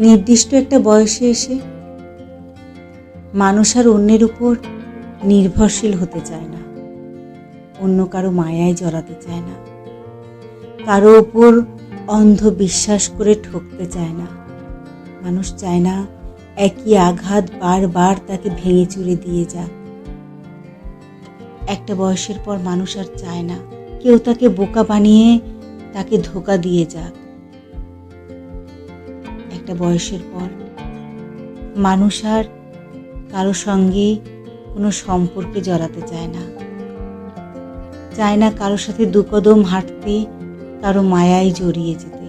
নির্দিষ্ট একটা বয়সে এসে মানুষ আর অন্যের উপর নির্ভরশীল হতে চায় না। অন্য কারও মায়ায় জড়াতে চায় না। কারও উপর অন্ধ বিশ্বাস করে ঠকতে চায় না। মানুষ চায় না একই আঘাত বারবার তাকে ভেঙে চুরে দিয়ে যাক। একটা বয়সের পর মানুষ আর চায় না। কেউ তাকে বোকা বানিয়ে তাকে ধোকা দিয়ে যাক। একটা বয়সের পর, মানুষ আর কারও সঙ্গে কোনো সম্পর্কে জড়াতে চায় না। চায় না কারও সাথে দুকদম হাঁটতে, কারও মায়ায় জড়িয়ে যেতে।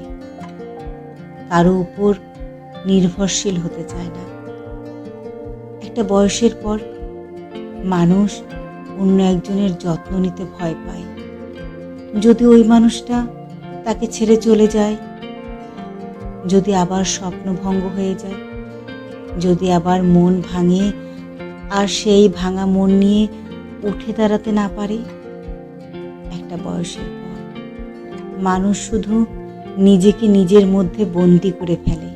কারও উপর নির্ভরশীল হতে চায় না। একটা বয়সের পর, মানুষ অন্য একজনের যত্ন নিতে ভয় পায়। যদি ওই মানুষটা তাকে ছেড়ে চলে যায় যদি আবার স্বপ্নভঙ্গ হয়ে যায়, যদি আবার মন ভাঙে, আর সেই ভাঙা মন নিয়ে উঠে দাঁড়াতে না পারে, একটা বয়সের পর মানুষ শুধু নিজেকে নিজের মধ্যে বন্দি করে ফেলে।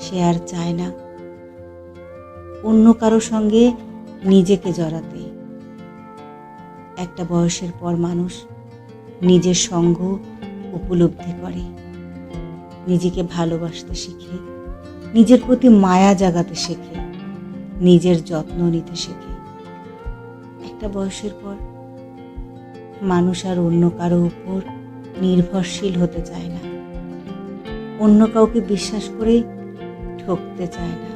সে আর চায় না অন্য কারও সঙ্গে নিজেকে জড়াতে। একটা বয়সের পর মানুষ নিজের সঙ্গ উপলব্ধি করে। নিজেকে ভালোবাসতে শিখে, নিজের প্রতি মায়া জাগাতে শেখে, নিজের যত্ন নিতে শেখে। একটা বয়সের পর মানুষ আর অন্য কারও উপর নির্ভরশীল হতে চায় না। অন্য কাউকে বিশ্বাস করে ঠকতে চায় না।